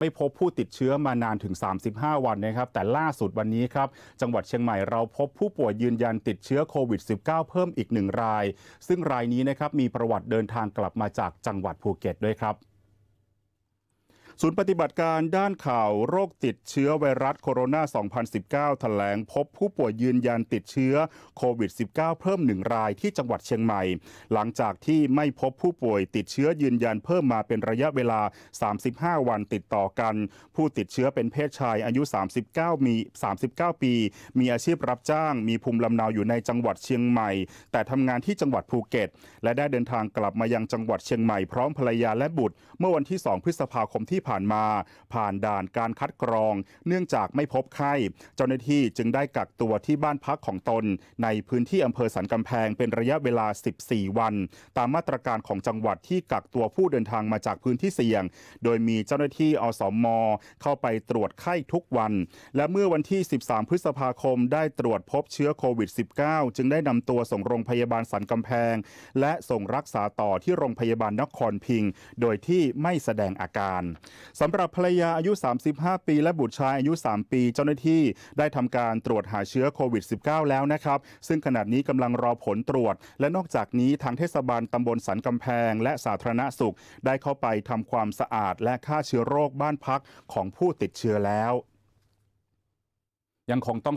ไม่พบผู้ติดเชื้อมานานถึง 35 วันนะครับ แต่ล่าสุดวันนี้ครับ จังหวัดเชียงใหม่เราพบผู้ป่วยยืนยันติดเชื้อโควิด -19 เพิ่มอีกหนึ่งราย ซึ่งรายนี้นะครับมีประวัติเดินทางกลับมาจากจังหวัดภูเก็ตด้วยครับ ศูนย์ปฏิบัติการด้านข่าวโรคติดเชื้อไวรัสโคโรนา 2019 แถลงพบผู้ป่วยยืนยันติดเชื้อโควิด -19 เพิ่มหนึ่งรายที่จังหวัดเชียงใหม่ หลังจากที่ไม่พบผู้ป่วยติดเชื้อยืนยันเพิ่มมาเป็นระยะเวลา 35 วันติดต่อกัน ผู้ติดเชื้อเป็นเพศชายอายุ 39 มี 39 ปี มีอาชีพรับจ้าง มีภูมิลำเนาอยู่ในจังหวัดเชียงใหม่ แต่ทำงานที่จังหวัดภูเก็ต และได้เดินทางกลับมายังจังหวัดเชียงใหม่พร้อมภรรยาและบุตร เมื่อวันที่ 2 พฤษภาคมที่ผ่านมา ผ่านด่านการคัดกรอง เนื่องจากไม่พบไข้ เจ้าหน้าที่จึงได้กักตัวที่บ้านพักของตน ในพื้นที่อำเภอสันกำแพงเป็นระยะเวลา 14 วัน ตามมาตรการของจังหวัดที่กักตัวผู้เดินทางมาจากพื้นที่เสี่ยง โดยมีเจ้าหน้าที่อสมเข้าไปตรวจไข้ทุกวัน และเมื่อวันที่ 13 พฤษภาคมได้ตรวจพบเชื้อโควิด -19 จึงได้นำตัวส่งโรงพยาบาลสันกำแพง และส่งรักษาต่อที่โรงพยาบาลนครพิง โดยที่ไม่แสดงอาการสำหรับภรรยาอายุ 35 ปี และบุตรชายอายุ 3 ปี เจ้าหน้าที่ได้ทำการตรวจหาเชื้อโควิด -19 แล้วนะครับ ซึ่งขณะนี้กำลังรอผลตรวจ และนอกจากนี้ทางเทศบาลตำบลสันกำแพง และสาธารณสุข ได้เข้าไปทำความสะอาด และฆ่าเชื้อโรคบ้านพักของผู้ติดเชื้อแล้ว ยังคงต้อง